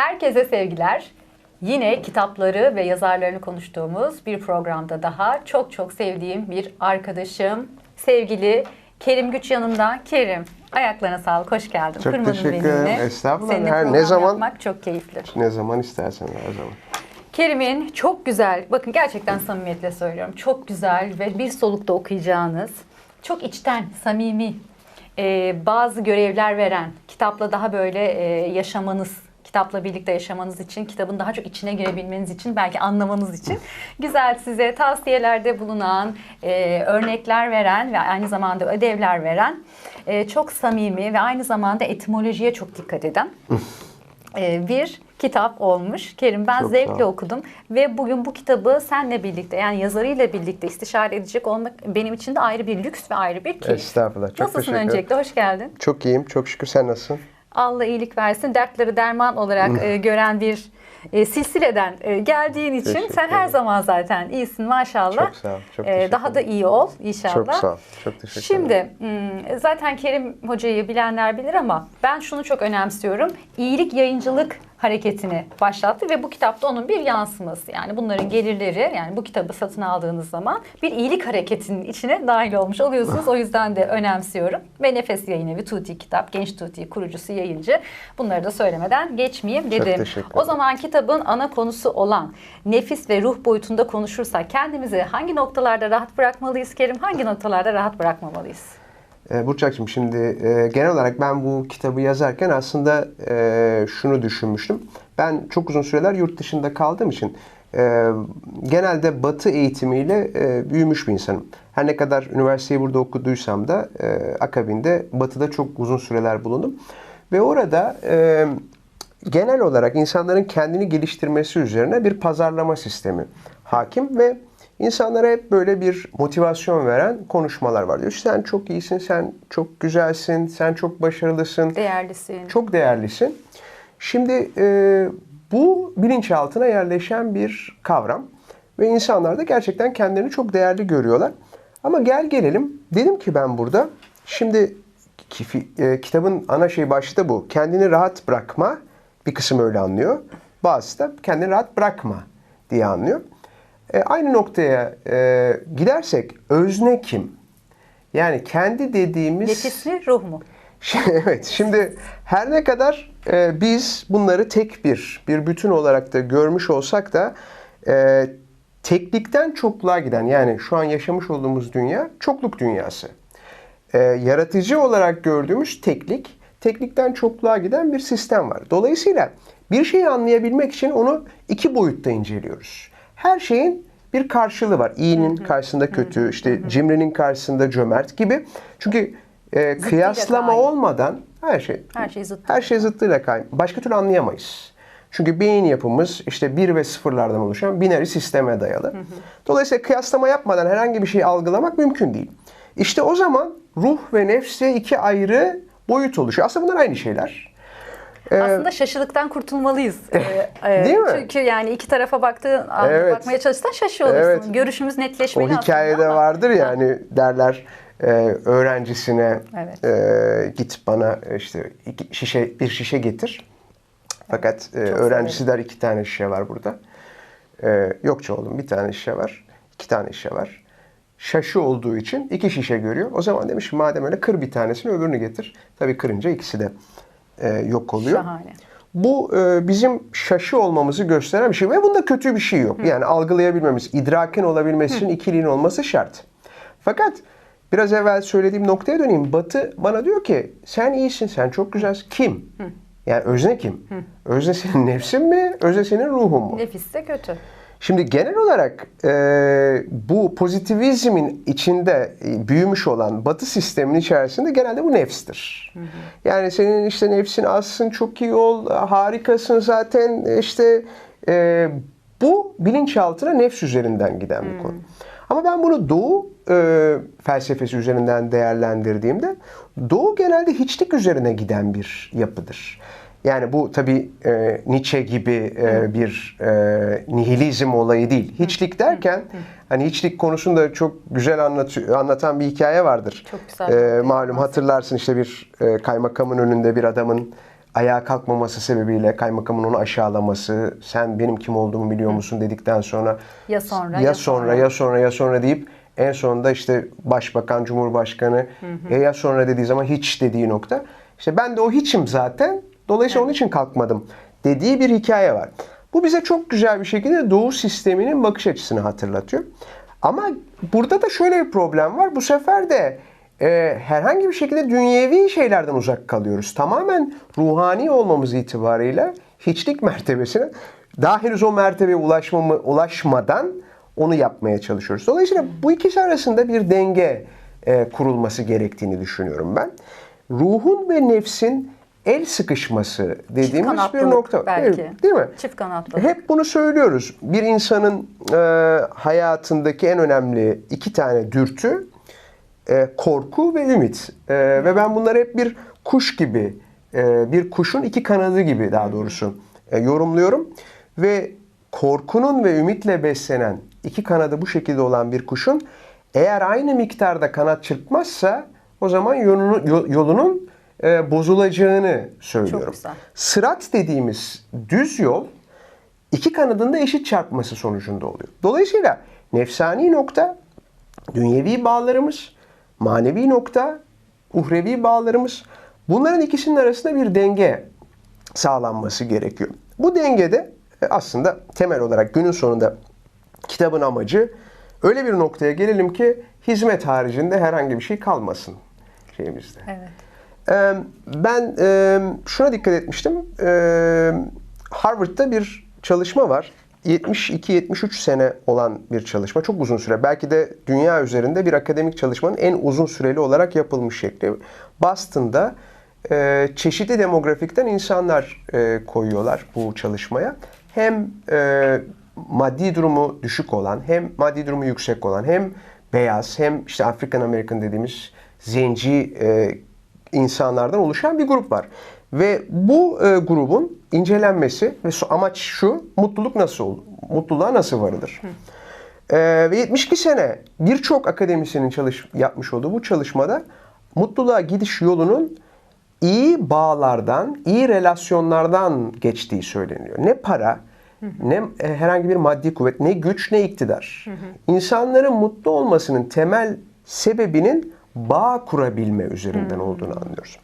Herkese sevgiler. Yine kitapları ve yazarlarını konuştuğumuz bir programda daha çok çok sevdiğim bir arkadaşım, sevgili Kerim Güç yanımda. Kerim, ayaklarına sağlık, hoş geldin. Çok Kırmadın teşekkür ederim. Estağfurullah. Seninle Her- ne zaman- yapmak çok keyifli. Ne zaman istersen her zaman. Kerim'in çok güzel, bakın gerçekten samimiyetle söylüyorum, çok güzel ve bir solukta okuyacağınız, çok içten, samimi, e, bazı görevler veren, kitapla daha böyle e, yaşamanız, kitapla birlikte yaşamanız için, kitabın daha çok içine girebilmeniz için, belki anlamanız için güzel size tavsiyelerde bulunan, e, örnekler veren ve aynı zamanda ödevler veren, e, çok samimi ve aynı zamanda etimolojiye çok dikkat eden e, bir kitap olmuş. Kerim ben Çok zevkle okudum ve bugün bu kitabı senle birlikte yani yazarıyla birlikte istişare edecek olmak benim için de ayrı bir lüks ve ayrı bir keyif. Estağfurullah. Çok Nasılsın teşekkür öncelikle? Hoş geldin. Çok iyiyim. Çok şükür. Sen nasılsın? Allah iyilik versin. Dertleri derman olarak e, gören bir e, silsileden e, geldiğin için Teşekkür sen her zaman zaten iyisin maşallah. Çok sağ ol. Çok E, daha da iyi ol inşallah. Çok sağ ol. Çok teşekkür Şimdi ederim. hmm, zaten Kerim Hoca'yı bilenler bilir ama ben şunu çok önemsiyorum. İyilik yayıncılık hareketini başlattı ve bu kitapta onun bir yansıması. Yani bunların gelirleri yani bu kitabı satın aldığınız zaman bir iyilik hareketinin içine dahil olmuş oluyorsunuz. O yüzden de önemsiyorum. Ve Nefes Yayın Evi Tuti Kitap, Genç Tuti kurucusu, yayıncı. Bunları da söylemeden geçmeyeyim dedim. O zaman kitabın ana konusu olan nefis ve ruh boyutunda konuşursak kendimizi hangi noktalarda rahat bırakmalıyız Kerim? Hangi noktalarda rahat bırakmamalıyız? Ee, Burçak'cığım şimdi e, genel olarak ben bu kitabı yazarken aslında e, şunu düşünmüştüm. Ben çok uzun süreler yurt dışında kaldığım için e, genelde batı eğitimiyle büyümüş bir insanım. Her ne kadar üniversiteyi burada okuduysam da akabinde batıda çok uzun süreler bulundum. Ve orada genel olarak insanların kendini geliştirmesi üzerine bir pazarlama sistemi hakim ve insanlara hep böyle bir motivasyon veren konuşmalar var. Diyor sen çok iyisin, sen çok güzelsin, sen çok başarılısın, Değerlisin. çok değerlisin. Şimdi e, bu bilinçaltına yerleşen bir kavram ve insanlar da gerçekten kendilerini çok değerli görüyorlar. Ama gel gelelim dedim ki ben burada şimdi e, kitabın ana şey da bu. Kendini rahat bırakma bir kısım öyle anlıyor. Bazısı da kendini rahat bırakma diye anlıyor. E, aynı noktaya e, gidersek özne kim? Yani kendi dediğimiz Nefis mi, ruh mu? evet, şimdi her ne kadar e, biz bunları tek bir, bir bütün olarak da görmüş olsak da e, teklikten çokluğa giden yani şu an yaşamış olduğumuz dünya çokluk dünyası. E, yaratıcı olarak gördüğümüz teklik, teklikten çokluğa giden bir sistem var. Dolayısıyla bir şeyi anlayabilmek için onu iki boyutta inceliyoruz. Her şeyin bir karşılığı var. İyinin karşısında kötü, işte cimrinin karşısında cömert gibi. Çünkü e, kıyaslama olmadan her şey Her şey zıt. her şey zıttıyla kayn. Başka türlü anlayamayız. Çünkü beyin yapımız işte bir ve sıfırlardan oluşan binary sisteme dayalı. Dolayısıyla kıyaslama yapmadan herhangi bir şeyi algılamak mümkün değil. İşte o zaman ruh ve nefs iki ayrı boyut oluşuyor. Aslında bunlar aynı şeyler. Aslında şaşılıktan kurtulmalıyız. Ee, e, Değil mi? Çünkü yani iki tarafa baktığın, Evet. bakmaya çalışsan şaşıyor olursun. Evet. Görüşümüz O netleşmeli hikayede aslında ama- vardır ya hani derler e, öğrencisine Evet. e, git bana işte iki şişe bir şişe getir. Fakat e, öğrencisi der iki tane şişe var burada. E, yok oğlum bir tane şişe var. iki tane şişe var. Şaşı olduğu için iki şişe görüyor. O zaman demiş madem öyle kır bir tanesini öbürünü getir. Tabii kırınca ikisi de yok oluyor. Şahane. Bu e, bizim şaşı olmamızı gösteren bir şey ve bunda kötü bir şey yok. Yani algılayabilmemiz, idrakin olabilmesi için ikiliğin olması şart. Fakat biraz evvel söylediğim noktaya döneyim. Batı bana diyor ki sen iyisin, sen çok güzelsin. Kim? Yani özne kim? Özne senin nefsin mi? Özne senin ruhun mu? Nefis de kötü. Şimdi genel olarak e, bu pozitivizmin içinde e, büyümüş olan Batı sistemin içerisinde genelde bu nefstir. Yani senin işte nefsin azsın, çok iyi ol, harikasın zaten işte e, bu bilinçaltına nefs üzerinden giden bir konu. Ama ben bunu Doğu e, felsefesi üzerinden değerlendirdiğimde Doğu genelde hiçlik üzerine giden bir yapıdır. Yani bu tabi e, Nietzsche gibi e, bir e, nihilizm olayı değil. Hiçlik derken hani hiçlik konusunu da çok güzel anlatıyor, anlatan bir hikaye vardır. Çok güzel. E, malum hatırlarsın işte bir e, kaymakamın önünde bir adamın ayağa kalkmaması sebebiyle kaymakamın onu aşağılaması, sen benim kim olduğumu biliyor musun dedikten sonra Ya sonra, ya, ya sonra, sonra. ya sonra ya sonra deyip en sonunda işte başbakan, cumhurbaşkanı "E, ya sonra dediği zaman hiç dediği nokta. İşte ben de o hiçim zaten. Dolayısıyla onun için kalkmadım dediği bir hikaye var. Bu bize çok güzel bir şekilde Doğu sisteminin bakış açısını hatırlatıyor. Ama burada da şöyle bir problem var. Bu sefer de e, herhangi bir şekilde dünyevi şeylerden uzak kalıyoruz. Tamamen ruhani olmamız itibarıyla hiçlik mertebesine daha henüz o mertebeye ulaşmamı, ulaşmadan onu yapmaya çalışıyoruz. Dolayısıyla bu ikisi arasında bir denge e, kurulması gerektiğini düşünüyorum ben. Ruhun ve nefsin el sıkışması dediğimiz bir nokta. belki. Evet, değil mi? Çift kanatlı. Hep bunu söylüyoruz. Bir insanın e, hayatındaki en önemli iki tane dürtü e, korku ve ümit. E, ve ben bunları hep bir kuş gibi, e, bir kuşun iki kanadı gibi daha doğrusu e, yorumluyorum. Ve korkunun ve ümitle beslenen iki kanadı bu şekilde olan bir kuşun eğer aynı miktarda kanat çırpmazsa o zaman yolunu, yol- yolunun e, bozulacağını söylüyorum. güzel. Sırat dediğimiz düz yol iki kanadın da eşit çarpması sonucunda oluyor. Dolayısıyla nefsani nokta dünyevi bağlarımız, manevi nokta uhrevi bağlarımız. Bunların ikisinin arasında bir denge sağlanması gerekiyor. Bu dengede e, aslında temel olarak günün sonunda kitabın amacı öyle bir noktaya gelelim ki hizmet haricinde herhangi bir şey kalmasın şeyimizde. Evet. Ben e, şuna dikkat etmiştim. Ee, Harvard'da bir çalışma var. 72-73 sene olan bir çalışma. Çok uzun süre. Belki de dünya üzerinde bir akademik çalışmanın en uzun süreli olarak yapılmış şekli. Boston'da e, çeşitli demografikten insanlar e, koyuyorlar bu çalışmaya. Hem e, maddi durumu düşük olan, hem maddi durumu yüksek olan, hem beyaz, hem işte African American dediğimiz zenci e, insanlardan oluşan bir grup var. Ve bu e, grubun incelenmesi ve amaç şu, mutluluk nasıl olur? Mutluluğa nasıl varılır? E, ve 72 sene birçok akademisyenin çalış yapmış olduğu bu çalışmada mutluluğa gidiş yolunun iyi bağlardan, iyi relasyonlardan geçtiği söyleniyor. Ne para, ne e, herhangi bir maddi kuvvet, ne güç, ne iktidar. İnsanların mutlu olmasının temel sebebinin bağ kurabilme üzerinden olduğunu anlıyoruz.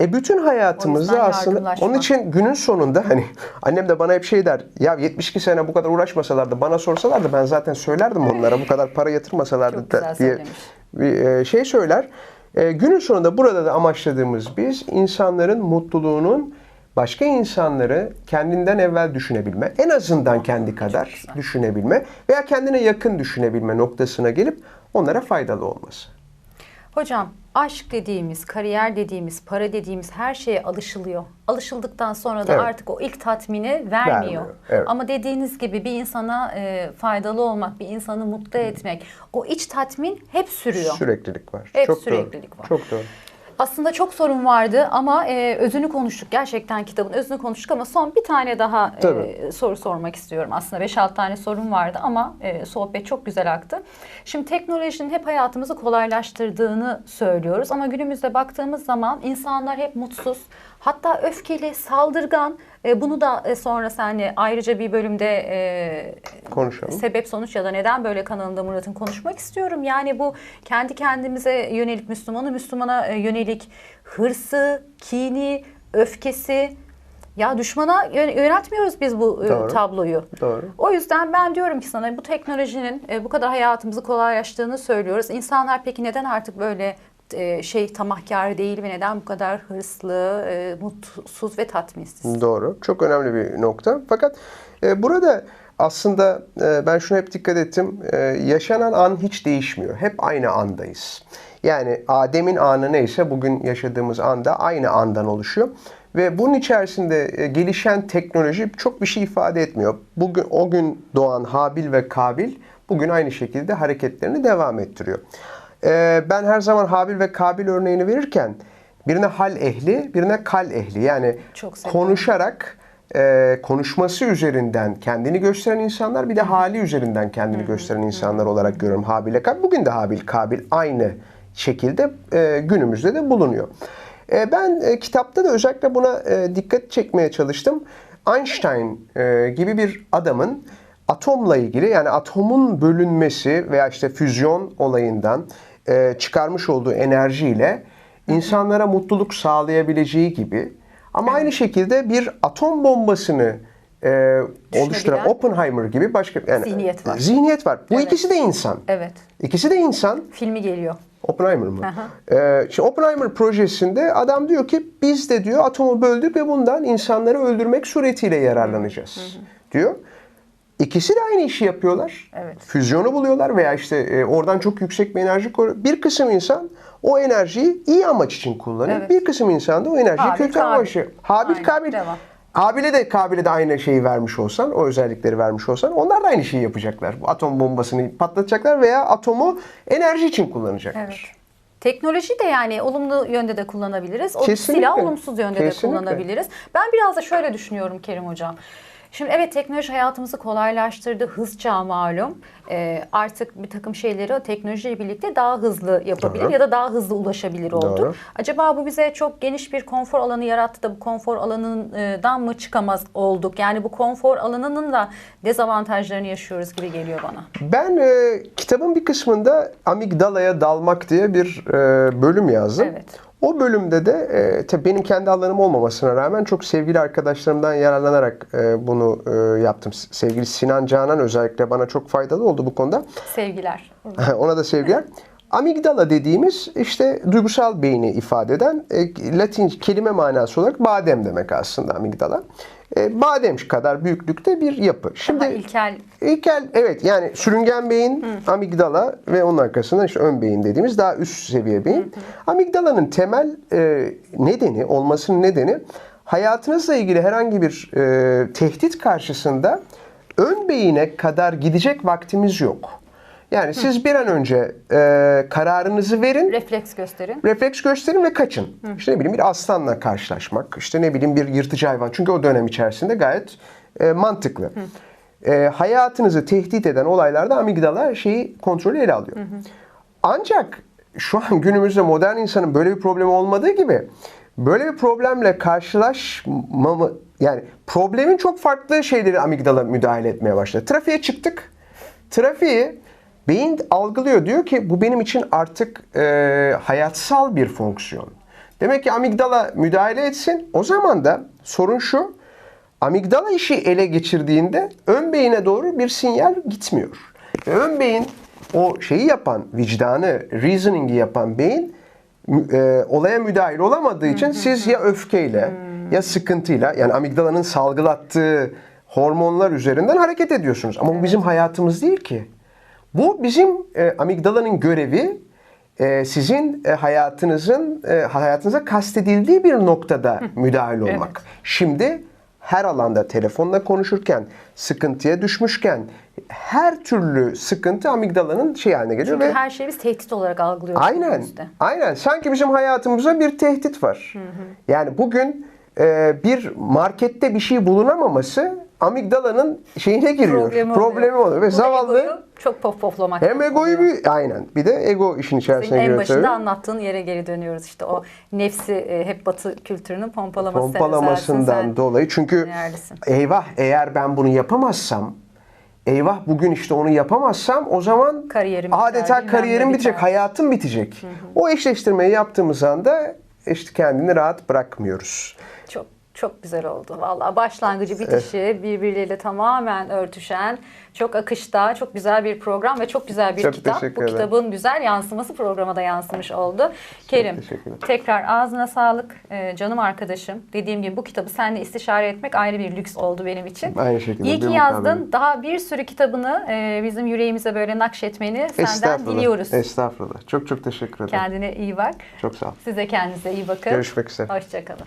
E bütün hayatımızda aslında onun için günün sonunda hani annem de bana hep şey der. Ya 72 sene bu kadar uğraşmasalardı bana sorsalardı ben zaten söylerdim onlara bu kadar para yatırmasalardı da diye bir e, şey söyler. E, günün sonunda burada da amaçladığımız biz insanların mutluluğunun başka insanları kendinden evvel düşünebilme, en azından kendi kadar düşünebilme veya kendine yakın düşünebilme noktasına gelip onlara faydalı olması. Hocam aşk dediğimiz, kariyer dediğimiz, para dediğimiz her şeye alışılıyor. Alışıldıktan sonra da Evet. artık o ilk tatmini vermiyor. Vermiyor, evet. Ama dediğiniz gibi bir insana e, faydalı olmak, bir insanı mutlu etmek, o iç tatmin hep sürüyor. Süreklilik var. Hep Çok süreklilik doğru. var. Çok doğru. Aslında çok sorun vardı ama e, özünü konuştuk. Gerçekten kitabın özünü konuştuk ama son bir tane daha e, soru sormak istiyorum. Aslında 5-6 tane sorun vardı ama e, sohbet çok güzel aktı. Şimdi teknolojinin hep hayatımızı kolaylaştırdığını söylüyoruz ama günümüzde baktığımız zaman insanlar hep mutsuz. Hatta öfkeli, saldırgan. E, bunu da e, sonra seninle ayrıca bir bölümde e, Konuşalım. sebep sonuç ya da neden böyle kanalında Murat'ın konuşmak istiyorum. Yani bu kendi kendimize yönelik Müslümanı Müslümana e, yönelik hırsı, kini, öfkesi ya düşmana yö- yöneltmiyoruz biz bu Doğru. tabloyu. Doğru. O yüzden ben diyorum ki sana bu teknolojinin bu kadar hayatımızı kolaylaştığını söylüyoruz. İnsanlar peki neden artık böyle e, şey tamahkar değil ve neden bu kadar hırslı, e, mutsuz ve tatminsiz? Doğru. Çok önemli bir nokta. Fakat e, burada aslında ben şuna hep dikkat ettim. Yaşanan an hiç değişmiyor. Hep aynı andayız. Yani Adem'in anı neyse bugün yaşadığımız anda aynı andan oluşuyor. Ve bunun içerisinde gelişen teknoloji çok bir şey ifade etmiyor. Bugün o gün doğan Habil ve Kabil bugün aynı şekilde hareketlerini devam ettiriyor. E, ben her zaman Habil ve Kabil örneğini verirken birine hal ehli, birine kal ehli. Yani konuşarak e, konuşması üzerinden kendini gösteren insanlar bir de hali üzerinden kendini gösteren insanlar olarak görüyorum Habil'e Kabil. Bugün de Habil Kabil aynı şekilde e, günümüzde de bulunuyor. E, ben e, kitapta da özellikle buna e, dikkat çekmeye çalıştım. Einstein e, gibi bir adamın atomla ilgili yani atomun bölünmesi veya işte füzyon olayından e, çıkarmış olduğu enerjiyle insanlara mutluluk sağlayabileceği gibi ama aynı şekilde bir atom bombasını e, oluşturan Oppenheimer gibi başka yani Zihniyet var. Zihniyet var. Bu Evet. ikisi de insan. Evet. İkisi de insan. Filmi geliyor. Oppenheimer mı? Aha. Ee, şimdi Oppenheimer projesinde adam diyor ki biz de diyor atomu böldük ve bundan insanları öldürmek suretiyle yararlanacağız diyor. İkisi de aynı işi yapıyorlar. Evet. Füzyonu buluyorlar veya işte e, oradan çok yüksek bir enerji koruyor. Bir kısım insan o enerjiyi iyi amaç için kullanıyor. Evet. Bir kısım insan da o enerjiyi Habil, kötü amaçlı. Habil Aynen, Kabil. devam. Habil'e de Kabil'e de aynı şeyi vermiş olsan, o özellikleri vermiş olsan onlar da aynı şeyi yapacaklar. Bu atom bombasını patlatacaklar veya atomu enerji için kullanacaklar. Evet. Teknoloji de yani olumlu yönde de kullanabiliriz. O Kesinlikle. silah olumsuz yönde Kesinlikle. de kullanabiliriz. Ben biraz da şöyle düşünüyorum Kerim Hocam. Şimdi evet teknoloji hayatımızı kolaylaştırdı. Hız çağı malum. Ee, artık bir takım şeyleri teknolojiyle birlikte daha hızlı yapabilir Doğru. ya da daha hızlı ulaşabilir oldu. Doğru. Acaba bu bize çok geniş bir konfor alanı yarattı da bu konfor alanından mı çıkamaz olduk? Yani bu konfor alanının da dezavantajlarını yaşıyoruz gibi geliyor bana. Ben e, kitabın bir kısmında amigdalaya dalmak diye bir e, bölüm yazdım. Evet. O bölümde de e, tabii benim kendi alanım olmamasına rağmen çok sevgili arkadaşlarımdan yararlanarak e, bunu e, yaptım. Sevgili Sinan Canan özellikle bana çok faydalı oldu bu konuda. Sevgiler. Ona da sevgiler. Amigdala dediğimiz işte duygusal beyni ifade eden e, Latin kelime manası olarak badem demek aslında amigdala. E, badem kadar büyüklükte bir yapı. Şimdi Daha ilkel İlkel evet yani sürüngen beyin, amigdala ve onun arkasından işte ön beyin dediğimiz daha üst seviye beyin. Amigdalanın temel e, nedeni, olmasının nedeni hayatınızla ilgili herhangi bir e, tehdit karşısında ön beyine kadar gidecek vaktimiz yok. Yani siz bir an önce e, kararınızı verin, refleks gösterin. refleks gösterin ve kaçın. İşte ne bileyim bir aslanla karşılaşmak, işte ne bileyim bir yırtıcı hayvan. Çünkü o dönem içerisinde gayet e, mantıklı. E, hayatınızı tehdit eden olaylarda amigdala şeyi kontrolü ele alıyor. Ancak şu an günümüzde modern insanın böyle bir problemi olmadığı gibi böyle bir problemle karşılaşmamı yani problemin çok farklı şeyleri amigdala müdahale etmeye başladı. Trafiğe çıktık. Trafiği beyin algılıyor. Diyor ki bu benim için artık e, hayatsal bir fonksiyon. Demek ki amigdala müdahale etsin. O zaman da sorun şu. Amigdala işi ele geçirdiğinde ön beyine doğru bir sinyal gitmiyor. Ve ön beyin o şeyi yapan, vicdanı, reasoning'i yapan beyin e, olaya müdahil olamadığı için siz ya öfkeyle ya sıkıntıyla yani amigdalanın salgılattığı hormonlar üzerinden hareket ediyorsunuz. Ama bu bizim hayatımız değil ki. Bu bizim e, amigdalanın görevi e, sizin e, hayatınızın e, hayatınıza kastedildiği bir noktada müdahil olmak. Şimdi her alanda telefonla konuşurken, sıkıntıya düşmüşken her türlü sıkıntı amigdalanın şey haline geliyor Çünkü ve her şeyi biz tehdit olarak algılıyoruz. Aynen. Aynen. Sanki bizim hayatımıza bir tehdit var. Yani bugün e, bir markette bir şey bulunamaması amigdalanın şeyine giriyor. Problemi, Problemi oluyor. Ve zavallı çok pof poflamak. hem egoyu bir aynen bir de ego işin içerisine Senin en başında tabii. anlattığın yere geri dönüyoruz işte o nefsi e, hep batı kültürünün pompalaması. Pompalamasından sen dolayı. Çünkü değerlisin. eyvah eğer ben bunu yapamazsam eyvah bugün işte onu yapamazsam o zaman Kariyerim biter, adeta ne kariyerim bitecek, biter. hayatım bitecek. O eşleştirmeyi yaptığımız anda işte kendini rahat bırakmıyoruz. Çok çok güzel oldu. Vallahi başlangıcı bitişi birbirleriyle tamamen örtüşen, çok akışta, çok güzel bir program ve çok güzel bir Çok kitap. Bu kitabın güzel yansıması programa da yansımış oldu. Kerim, tekrar ağzına sağlık Ee, canım arkadaşım. Dediğim gibi bu kitabı seninle istişare etmek ayrı bir lüks oldu benim için. Aynı şekilde, İyi ki yazdın. mukabele. Daha bir sürü kitabını e, bizim yüreğimize böyle nakşetmeni senden diliyoruz. Estağfurullah. Çok çok teşekkür ederim. Kendine iyi bak. Çok sağ ol. Size kendinize iyi bakın. Görüşmek üzere. Hoşçakalın.